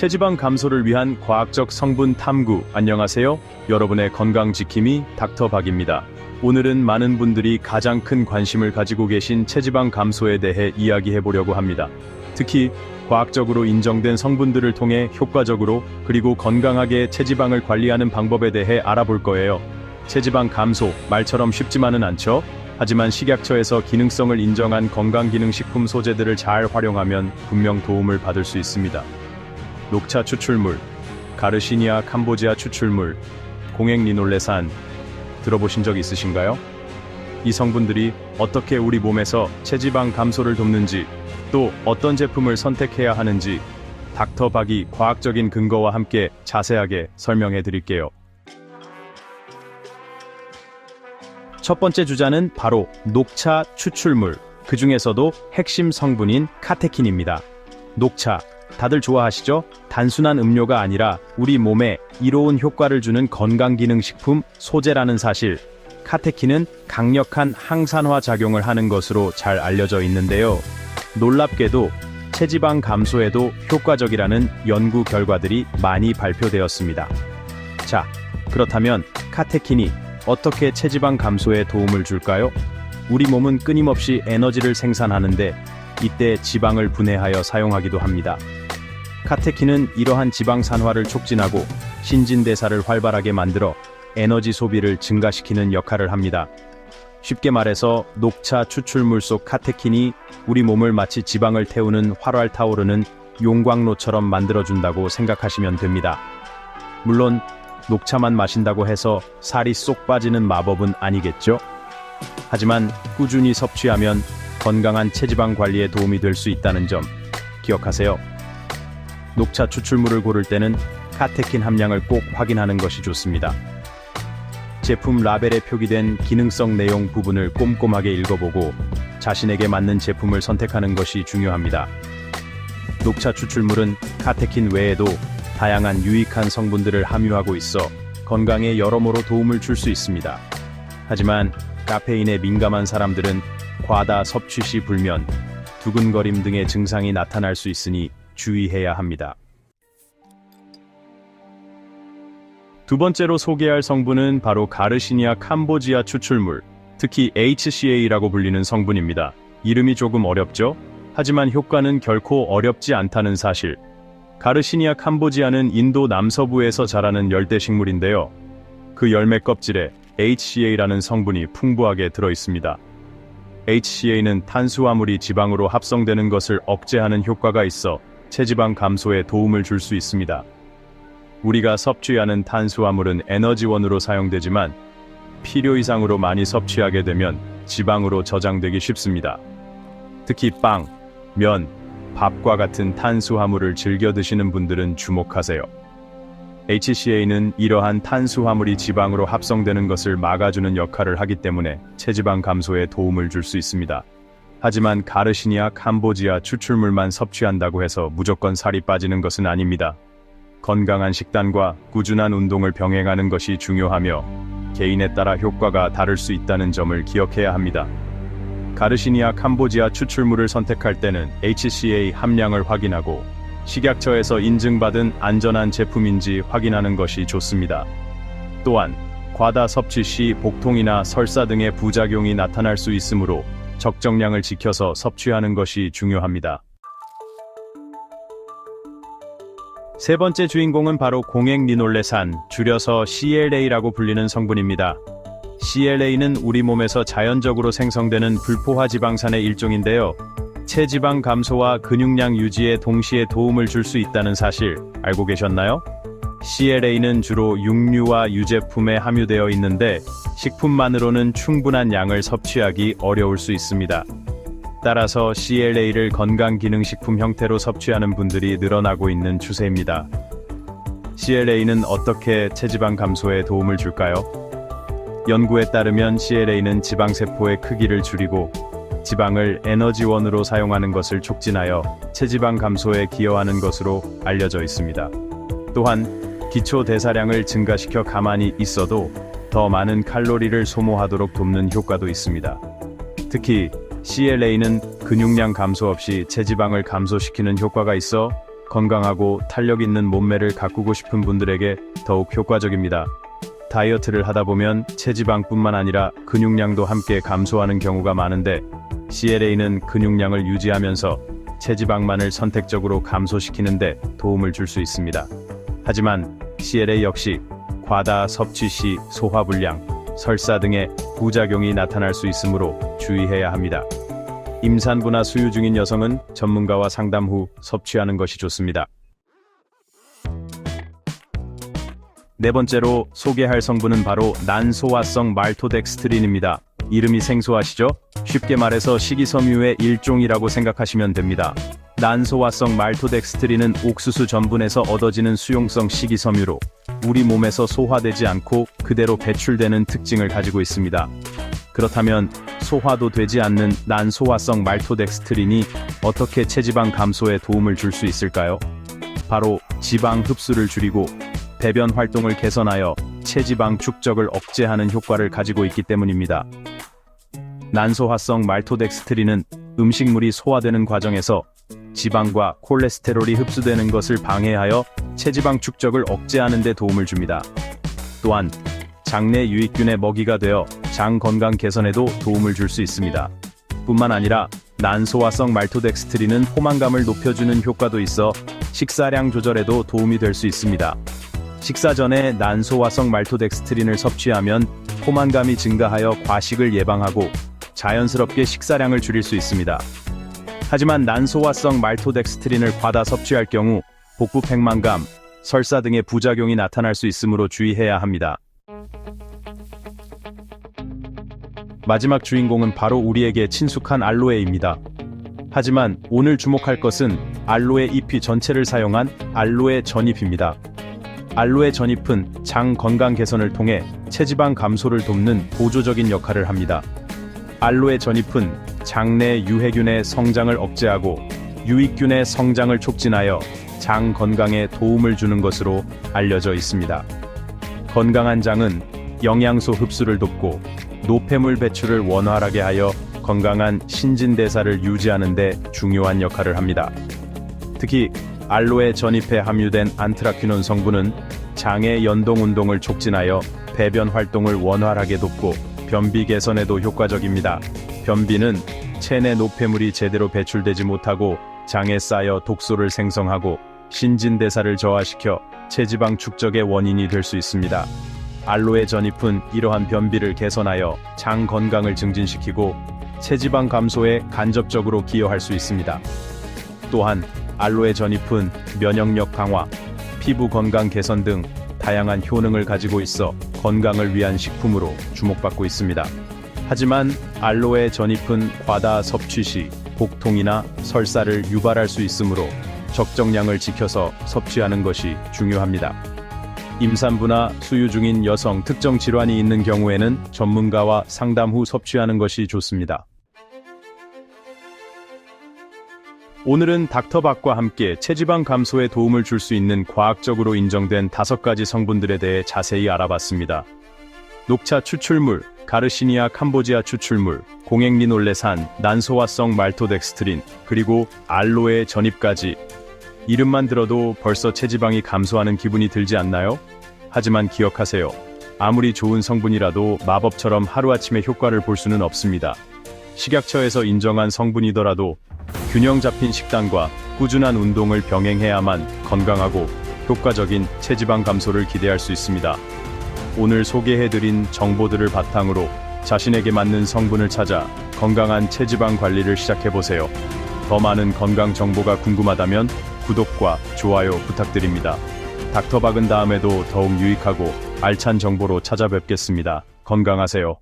체지방 감소를 위한 과학적 성분 탐구. 안녕하세요. 여러분의 건강 지킴이 닥터박입니다. 오늘은 많은 분들이 가장 큰 관심을 가지고 계신 체지방 감소에 대해 이야기해 보려고 합니다. 특히 과학적으로 인정된 성분들을 통해 효과적으로 그리고 건강하게 체지방을 관리하는 방법에 대해 알아볼 거예요. 체지방 감소, 말처럼 쉽지만은 않죠? 하지만 식약처에서 기능성을 인정한 건강기능식품 소재들을 잘 활용하면 분명 도움을 받을 수 있습니다. 녹차 추출물, 가르시니아 캄보지아 추출물, 공액리놀레산 들어보신 적 있으신가요? 이 성분들이 어떻게 우리 몸에서 체지방 감소를 돕는지 또 어떤 제품을 선택해야 하는지 닥터 박이 과학적인 근거와 함께 자세하게 설명해 드릴게요. 첫 번째 주자는 바로 녹차 추출물, 그 중에서도 핵심 성분인 카테킨입니다. 녹차, 다들 좋아하시죠? 단순한 음료가 아니라 우리 몸에 이로운 효과를 주는 건강기능식품 소재라는 사실. 카테킨은 강력한 항산화 작용을 하는 것으로 잘 알려져 있는데요. 놀랍게도 체지방 감소에도 효과적이라는 연구 결과들이 많이 발표되었습니다. 자, 그렇다면 카테킨이 어떻게 체지방 감소에 도움을 줄까요? 우리 몸은 끊임없이 에너지를 생산하는데 이때 지방을 분해하여 사용하기도 합니다. 카테킨은 이러한 지방 산화를 촉진하고 신진대사를 활발하게 만들어 에너지 소비를 증가시키는 역할을 합니다. 쉽게 말해서 녹차 추출물 속 카테킨이 우리 몸을 마치 지방을 태우는 활활 타오르는 용광로처럼 만들어준다고 생각하시면 됩니다. 물론 녹차만 마신다고 해서 살이 쏙 빠지는 마법은 아니겠죠? 하지만 꾸준히 섭취하면 건강한 체지방 관리에 도움이 될 수 있다는 점 기억하세요. 녹차 추출물을 고를 때는 카테킨 함량을 꼭 확인하는 것이 좋습니다. 제품 라벨에 표기된 기능성 내용 부분을 꼼꼼하게 읽어보고 자신에게 맞는 제품을 선택하는 것이 중요합니다. 녹차 추출물은 카테킨 외에도 다양한 유익한 성분들을 함유하고 있어 건강에 여러모로 도움을 줄 수 있습니다. 하지만 카페인에 민감한 사람들은 과다 섭취 시 불면, 두근거림 등의 증상이 나타날 수 있으니 주의해야 합니다. 두 번째로 소개할 성분은 바로 가르시니아 캄보지아 추출물, 특히 HCA라고 불리는 성분입니다. 이름이 조금 어렵죠? 하지만 효과는 결코 어렵지 않다는 사실. 가르시니아 캄보지아는 인도 남서부에서 자라는 열대 식물인데요. 그 열매 껍질에 HCA라는 성분이 풍부하게 들어 있습니다. HCA는 탄수화물이 지방으로 합성되는 것을 억제하는 효과가 있어 체지방 감소에 도움을 줄 수 있습니다. 우리가 섭취하는 탄수화물은 에너지원으로 사용되지만 필요 이상으로 많이 섭취하게 되면 지방으로 저장되기 쉽습니다. 특히 빵, 면, 밥과 같은 탄수화물을 즐겨 드시는 분들은 주목하세요. HCA는 이러한 탄수화물이 지방으로 합성되는 것을 막아주는 역할을 하기 때문에 체지방 감소에 도움을 줄 수 있습니다. 하지만 가르시니아 캄보지아 추출물만 섭취한다고 해서 무조건 살이 빠지는 것은 아닙니다. 건강한 식단과 꾸준한 운동을 병행하는 것이 중요하며 개인에 따라 효과가 다를 수 있다는 점을 기억해야 합니다. 가르시니아 캄보지아 추출물을 선택할 때는 HCA 함량을 확인하고 식약처에서 인증받은 안전한 제품인지 확인하는 것이 좋습니다. 또한 과다 섭취 시 복통이나 설사 등의 부작용이 나타날 수 있으므로 적정량을 지켜서 섭취하는 것이 중요합니다. 세 번째 주인공은 바로 공액 리놀레산, 줄여서 CLA라고 불리는 성분입니다. CLA는 우리 몸에서 자연적으로 생성되는 불포화 지방산의 일종인데요. 체지방 감소와 근육량 유지에 동시에 도움을 줄 수 있다는 사실 알고 계셨나요? CLA는 주로 육류와 유제품에 함유되어 있는데 식품만으로는 충분한 양을 섭취하기 어려울 수 있습니다. 따라서 CLA를 건강기능식품 형태로 섭취하는 분들이 늘어나고 있는 추세입니다. CLA는 어떻게 체지방 감소에 도움을 줄까요? 연구에 따르면 CLA는 지방세포의 크기를 줄이고 지방을 에너지원으로 사용하는 것을 촉진하여 체지방 감소에 기여하는 것으로 알려져 있습니다. 또한 기초 대사량을 증가시켜 가만히 있어도 더 많은 칼로리를 소모하도록 돕는 효과도 있습니다. 특히 CLA는 근육량 감소 없이 체지방을 감소시키는 효과가 있어 건강하고 탄력 있는 몸매를 가꾸고 싶은 분들에게 더욱 효과적입니다. 다이어트를 하다 보면 체지방뿐만 아니라 근육량도 함께 감소하는 경우가 많은데 CLA는 근육량을 유지하면서 체지방만을 선택적으로 감소시키는데 도움을 줄 수 있습니다. 하지만 CLA 역시 과다 섭취 시 소화불량, 설사 등의 부작용이 나타날 수 있으므로 주의해야 합니다. 임산부나 수유 중인 여성은 전문가와 상담 후 섭취하는 것이 좋습니다. 네 번째로 소개할 성분은 바로 난소화성 말토덱스트린입니다. 이름이 생소하시죠? 쉽게 말해서 식이섬유의 일종이라고 생각하시면 됩니다. 난소화성 말토덱스트린은 옥수수 전분에서 얻어지는 수용성 식이섬유로 우리 몸에서 소화되지 않고 그대로 배출되는 특징을 가지고 있습니다. 그렇다면 소화도 되지 않는 난소화성 말토덱스트린이 어떻게 체지방 감소에 도움을 줄 수 있을까요? 바로 지방 흡수를 줄이고 배변 활동을 개선하여 체지방 축적을 억제하는 효과를 가지고 있기 때문입니다. 난소화성 말토덱스트린은 음식물이 소화되는 과정에서 지방과 콜레스테롤이 흡수되는 것을 방해하여 체지방 축적을 억제하는 데 도움을 줍니다. 또한 장내 유익균의 먹이가 되어 장 건강 개선에도 도움을 줄 수 있습니다. 뿐만 아니라 난소화성 말토덱스트린은 포만감을 높여주는 효과도 있어 식사량 조절에도 도움이 될 수 있습니다. 식사 전에 난소화성 말토덱스트린을 섭취하면 포만감이 증가하여 과식을 예방하고 자연스럽게 식사량을 줄일 수 있습니다. 하지만 난소화성 말토덱스트린을 과다 섭취할 경우 복부 팽만감, 설사 등의 부작용이 나타날 수 있으므로 주의해야 합니다. 마지막 주인공은 바로 우리에게 친숙한 알로에입니다. 하지만 오늘 주목할 것은 알로에 잎이 전체를 사용한 알로에 전잎입니다. 알로에 전잎은 장 건강 개선을 통해 체지방 감소를 돕는 보조적인 역할을 합니다. 알로에 전잎은 장내 유해균의 성장을 억제하고 유익균의 성장을 촉진하여 장 건강에 도움을 주는 것으로 알려져 있습니다. 건강한 장은 영양소 흡수를 돕고 노폐물 배출을 원활하게 하여 건강한 신진대사를 유지하는 데 중요한 역할을 합니다. 특히 알로에 전잎에 함유된 안트라퀴논 성분은 장의 연동 운동을 촉진하여 배변 활동을 원활하게 돕고 변비 개선에도 효과적입니다. 변비는 체내 노폐물이 제대로 배출되지 못하고 장에 쌓여 독소를 생성하고 신진대사를 저하시켜 체지방 축적의 원인이 될 수 있습니다. 알로에 전잎은 이러한 변비를 개선하여 장 건강을 증진시키고 체지방 감소에 간접적으로 기여할 수 있습니다. 또한 알로에 전잎은 면역력 강화, 피부 건강 개선 등 다양한 효능을 가지고 있어 건강을 위한 식품으로 주목받고 있습니다. 하지만 알로에 전잎은 과다 섭취 시 복통이나 설사를 유발할 수 있으므로 적정량을 지켜서 섭취하는 것이 중요합니다. 임산부나 수유 중인 여성 특정 질환이 있는 경우에는 전문가와 상담 후 섭취하는 것이 좋습니다. 오늘은 닥터박과 함께 체지방 감소에 도움을 줄 수 있는 과학적으로 인정된 다섯 가지 성분들에 대해 자세히 알아봤습니다. 녹차 추출물, 가르시니아 캄보지아 추출물, 공액리놀레산, 난소화성 말토덱스트린, 그리고 알로에 전잎까지 이름만 들어도 벌써 체지방이 감소하는 기분이 들지 않나요? 하지만 기억하세요. 아무리 좋은 성분이라도 마법처럼 하루아침에 효과를 볼 수는 없습니다. 식약처에서 인정한 성분이더라도 균형 잡힌 식단과 꾸준한 운동을 병행해야만 건강하고 효과적인 체지방 감소를 기대할 수 있습니다. 오늘 소개해드린 정보들을 바탕으로 자신에게 맞는 성분을 찾아 건강한 체지방 관리를 시작해보세요. 더 많은 건강 정보가 궁금하다면 구독과 좋아요 부탁드립니다. 닥터박은 다음에도 더욱 유익하고 알찬 정보로 찾아뵙겠습니다. 건강하세요.